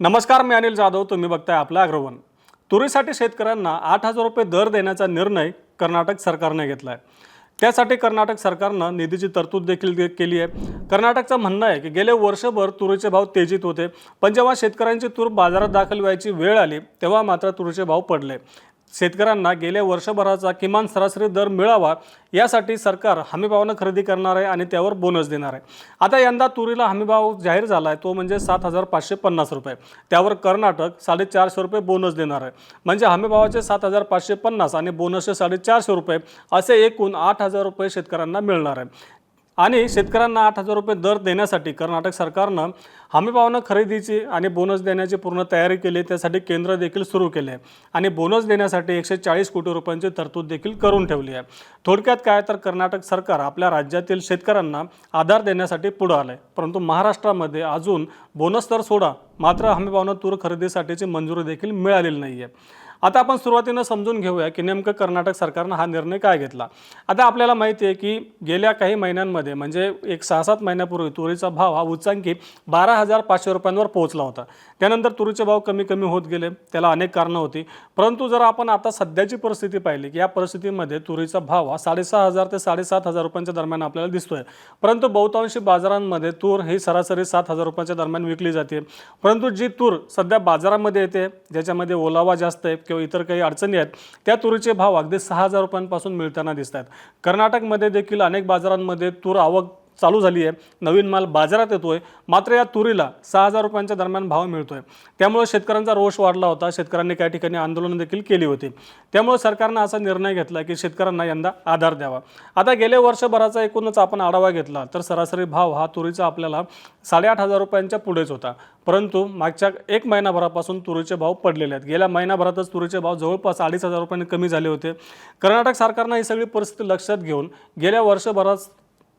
नमस्कार मी अनिल जाधव. तुम्ही बघताय आपला अग्रवन. तुरीसाठी शेतकऱ्यांना आठ हजार रुपये दर देण्याचा निर्णय कर्नाटक सरकारने घेतला आहे त्यासाठी कर्नाटक सरकारनं निधीची तरतूद देखील केली आहे. कर्नाटकचं म्हणणं आहे की गेले वर्षभर तुरीचे भाव तेजीत होते. पण जेव्हा शेतकऱ्यांची तूर बाजारात दाखल व्हायची वेळ आली तेव्हा मात्र तुरीचे भाव पडले. शेतकऱ्यांना गेल्या वर्षभराचा किमान सरासरी दर मिळावा यासाठी सरकार हमीभावानं खरेदी करणार आहे आणि त्यावर बोनस देणार आहे. आता यंदा तुरीला हमीभाव जाहीर झाला आहे तो म्हणजे सात हजार पाचशे पन्नास रुपये. त्यावर कर्नाटक साडेचारशे रुपये बोनस देणार आहे. म्हणजे हमीभावाचे सात हजार पाचशे पन्नास आणि बोनसचे साडेचारशे रुपये असे एकूण आठ हजार रुपये शेतकऱ्यांना मिळणार आहे. आणि शेतकऱ्यांना आठ हजार रुपये दर देण्यासाठी कर्नाटक सरकारनं हमीभावानं खरेदीची आणि बोनस देण्याची पूर्ण तयारी केली आहे. त्यासाठी केंद्र देखील सुरू केले आहे. आणि बोनस देण्यासाठी एकशे चाळीस कोटी रुपयांची तरतूद देखील करून ठेवली आहे. थोडक्यात काय तर कर्नाटक सरकार आपल्या राज्यातील शेतकऱ्यांना आधार देण्यासाठी पुढं आलं आहे परंतु महाराष्ट्रामध्ये अजून बोनस तर सोडा मात्र हमीभावानं तूर खरेदीसाठीची मंजुरी देखील मिळालेली नाही आहे आता आपण सुरुवातीनं समजून घेऊया की नेमकं कर्नाटक सरकारनं हा निर्णय काय घेतला. आता आपल्याला माहिती आहे की गेल्या काही महिन्यांमध्ये म्हणजे एक सहा सात महिन्यापूर्वी तुरीचा भाव हा उच्चांकी बारा हजार पाचशे रुपयांवर पोहोचला होता. त्यानंतर तुरीचे भाव कमी कमी होत गेले त्याला अनेक कारणं होती. परंतु जर आपण आता सध्याची परिस्थिती पाहिली की या परिस्थितीमध्ये तुरीचा भाव हा साडेसहा हजार ते साडेसात हजार रुपयांच्या दरम्यान आपल्याला दिसतोय. परंतु बहुतांशी बाजारांमध्ये तूर ही सरासरी सात हजार रुपयांच्या दरम्यान विकली जाते. परंतु जी तूर सध्या बाजारामध्ये येते ज्याच्यामध्ये ओलावा जास्त आहे किंवा इतर काही अडचणी आहेत त्या तुरीचे भाव अगदी सहा हजार रुपयांपासून मिळताना दिसत आहेत कर्नाटकमध्ये देखील अनेक बाजारांमध्ये तूर आवक चालू झाली आहे. नवीन माल बाजारात येतो आहे मात्र या तुरीला सहा हजार रुपयांच्या दरम्यान भाव मिळतो आहे त्यामुळे शेतकऱ्यांचा रोष वाढला होता. शेतकऱ्यांनी काही ठिकाणी आंदोलन देखील केली होती. त्यामुळे सरकारनं असा निर्णय घेतला की शेतकऱ्यांना यंदा आधार द्यावा. आता गेल्या वर्षभराचा एकूणच आपण आढावा घेतला तर सरासरी भाव हा तुरीचा आपल्याला साडेआठ हजार रुपयांच्या पुढेच होता. परंतु मागच्या एक महिनाभरापासून तुरीचे भाव पडलेले आहेत. गेल्या महिनाभरातच तुरीचे भाव जवळपास अडीच हजार रुपयांनी कमी झाले होते. कर्नाटक सरकारनं ही सगळी परिस्थिती लक्षात घेऊन गेल्या वर्षभरात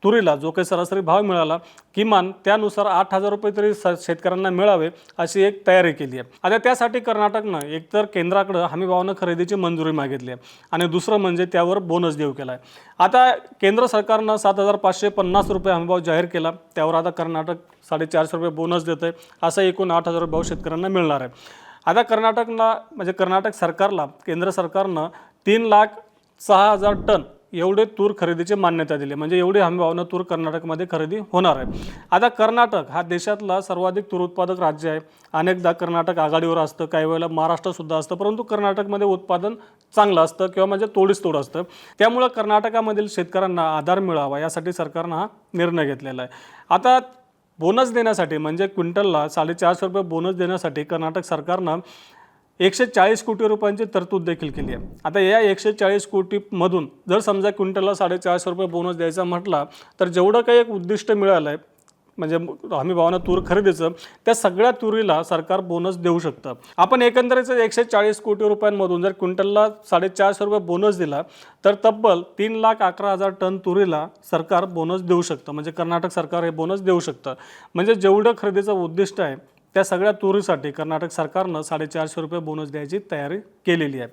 तुरीला जो काही सरासरी भाव मिळाला किमान त्यानुसार आठ हजार रुपये तरी स शेतकऱ्यांना मिळावे अशी एक तयारी केली आहे. आता त्यासाठी कर्नाटकनं एकतर केंद्राकडं हमीभावानं खरेदीची मंजुरी मागितली आहे आणि दुसरं म्हणजे त्यावर बोनस देऊ केला आहे. आता केंद्र सरकारनं सात हजार पाचशे पन्नास रुपये हमीभाव जाहीर केला त्यावर आता कर्नाटक साडेचारशे रुपये बोनस देतं आहे असं एकूण आठ हजार भाव शेतकऱ्यांना मिळणार आहे. आता कर्नाटकला म्हणजे कर्नाटक सरकारला केंद्र सरकारनं तीन लाख सहा हजार टन एवढे तूर खरेदीची मान्यता दिली. म्हणजे एवढी हमीभावानं तूर कर्नाटकमध्ये खरेदी होणार आहे. आता कर्नाटक हा देशातला सर्वाधिक तूर उत्पादक राज्य आहे. अनेकदा कर्नाटक आघाडीवर असतं काही वेळेला महाराष्ट्रसुद्धा असतं परंतु कर्नाटकमध्ये उत्पादन चांगलं असतं किंवा म्हणजे तोडीस तोड असतं. त्यामुळं कर्नाटकामधील शेतकऱ्यांना आधार मिळावा यासाठी सरकारनं हा निर्णय घेतलेला आहे. आता बोनस देण्यासाठी म्हणजे क्विंटलला साडेचारशे रुपये बोनस देण्यासाठी कर्नाटक सरकारनं एकशे चाळीस कोटी रुपयांची तरतूद देखील केली आहे. आता या एकशे चाळीस कोटीमधून जर समजा क्विंटलला साडेचारशे रुपये बोनस द्यायचा म्हटला तर जेवढं काही एक उद्दिष्ट मिळालं आहे म्हणजे हमी भावानं तूर खरेदीचं त्या सगळ्या तुरीला सरकार बोनस देऊ शकतं. आपण एकंदरीत एकशे चाळीस कोटी रुपयांमधून जर क्विंटलला साडेचारशे रुपये बोनस दिला तर तब्बल तीन लाख अकरा हजार टन तुरीला सरकार बोनस देऊ शकतं. म्हणजे कर्नाटक सरकार हे बोनस देऊ शकतं. म्हणजे जेवढं खरेदीचं उद्दिष्ट आहे त्या सगळ्या तुरीसाठी कर्नाटक सरकारनं साडेचारशे रुपये बोनस द्यायची तयारी केलेली आहे.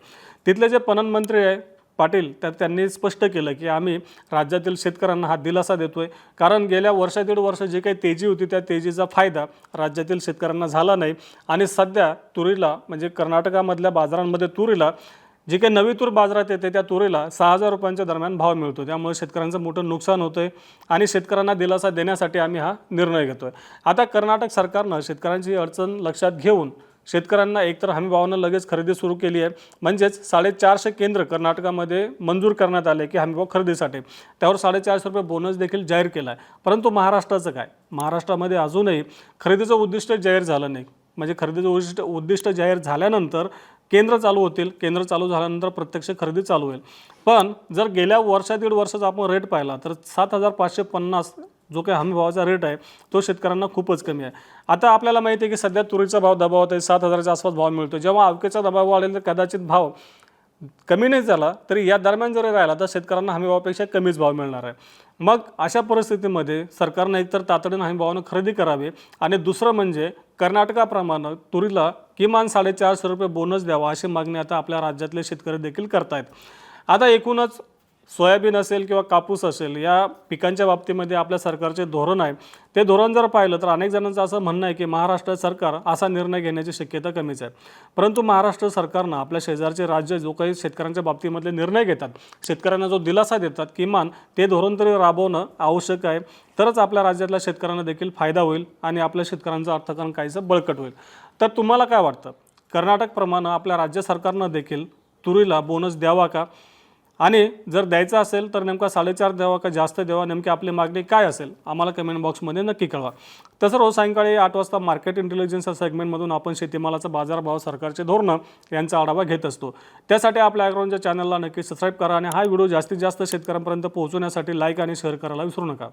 तिथले जे पणन मंत्री आहे पाटील तर त्यांनी स्पष्ट केलं की आम्ही राज्यातील शेतकऱ्यांना हा दिलासा देतोय. कारण गेल्या वर्षा दीड वर्ष जे काही तेजी होती त्या तेजीचा फायदा राज्यातील शेतकऱ्यांना झाला नाही. आणि सध्या तुरीला म्हणजे कर्नाटकामधल्या बाजारांमध्ये तुरीला जी काही नवी तूर बाजारात येते त्या तुरीला सहा हजार रुपयांच्या दरम्यान भाव मिळतो. त्यामुळे शेतकऱ्यांचं मोठं नुकसान होतं आहे आणि शेतकऱ्यांना दिलासा देण्यासाठी आम्ही हा निर्णय घेतो आहे आता कर्नाटक सरकारनं शेतकऱ्यांची अडचण लक्षात घेऊन शेतकऱ्यांना एकतर हमी भावानं लगेच खरेदी सुरू केली आहे. म्हणजेच साडेचारशे केंद्र कर्नाटकामध्ये मंजूर करण्यात आले की हमीभाव खरेदीसाठी. त्यावर साडेचारशे रुपये बोनस देखील जाहीर केला आहे परंतु महाराष्ट्राचं काय? महाराष्ट्रामध्ये अजूनही खरेदीचं उद्दिष्ट जाहीर झालं नाही. म्हणजे खरेदीचं उद्दिष्ट उद्दिष्ट जाहीर झाल्यानंतर केंद्र चालू होतील केंद्र चालू झाल्यानंतर प्रत्यक्ष खरेदी चालू होईल. पण जर गेल्या वर्षा दीड वर्षाचा आपण रेट पाहिला तर सात हजार पाचशे पन्नास जो काही हमी भावाचा रेट आहे तो शेतकऱ्यांना खूपच कमी आहे. आता आपल्याला माहिती आहे की सध्या तुरीचा भाव दबावात आहे सात हजाराच्या आसपास भाव मिळतो जेव्हा अवकेचा दबाव वाढेल तर कदाचित भाव कमी नाही झाला तरी या दरम्यान जरी राहिला तर शेतकऱ्यांना हमी भावापेक्षा कमीच भाव मिळणार आहे. मग अशा परिस्थितीमध्ये सरकारनं एकतर तातडीनं हमी भावानं खरेदी करावी. आणि दुसरं म्हणजे कर्नाटकाप्रमाणे तुरीला किमान साडेचारशे रुपये बोनस द्यावा अशी मागणी आता आपल्या राज्यातले शेतकरी देखील करतायत. आता एकूणच सोयाबीन असेल किंवा कापूस असेल या पिकांच्या बाबतीमध्ये आपल्या सरकारचे धोरण आहे. ते धोरण जर पाहिलं तर अनेक जणांचं असं म्हणणं आहे की महाराष्ट्र सरकार असा निर्णय घेण्याची शक्यता कमीच आहे. परंतु महाराष्ट्र सरकारनं आपल्या शेजारचे राज्य जो काही शेतकऱ्यांच्या बाबतीमधले निर्णय घेतात शेतकऱ्यांना जो दिलासा देतात किमान ते धोरण तरी राबवणं आवश्यक आहे. तरच आपल्या राज्यातल्या शेतकऱ्यांना देखील फायदा होईल आणि आपल्या शेतकऱ्यांचं अर्थकारण काहीसं बळकट होईल. तर तुम्हाला काय वाटतं? कर्नाटकप्रमाणे आपल्या राज्य सरकारनं देखील तुरीला बोनस द्यावा का? आणि जर द्यायचा असेल तर नेमका साडेचार द्यावा का जास्त द्यावा नेमकी आपली मागणी काय असेल आम्हाला कमेंट बॉक्समध्ये नक्की कळवा. तसं रोज सायंकाळी आठ वाजता मार्केट इंटेलिजन्स या सेगमेंटमधून आपण शेतीमालाचा बाजारभाव सरकारचे धोरणं यांचा आढावा घेत असतो. त्यासाठी आपल्या ॲग्रोनच्या चॅनलला नक्की सबस्क्राईब करा आणि हा व्हिडिओ जास्तीत जास्त शेतकऱ्यांपर्यंत पोहोचवण्यासाठी लाईक आणि शेअर करायला विसरू नका.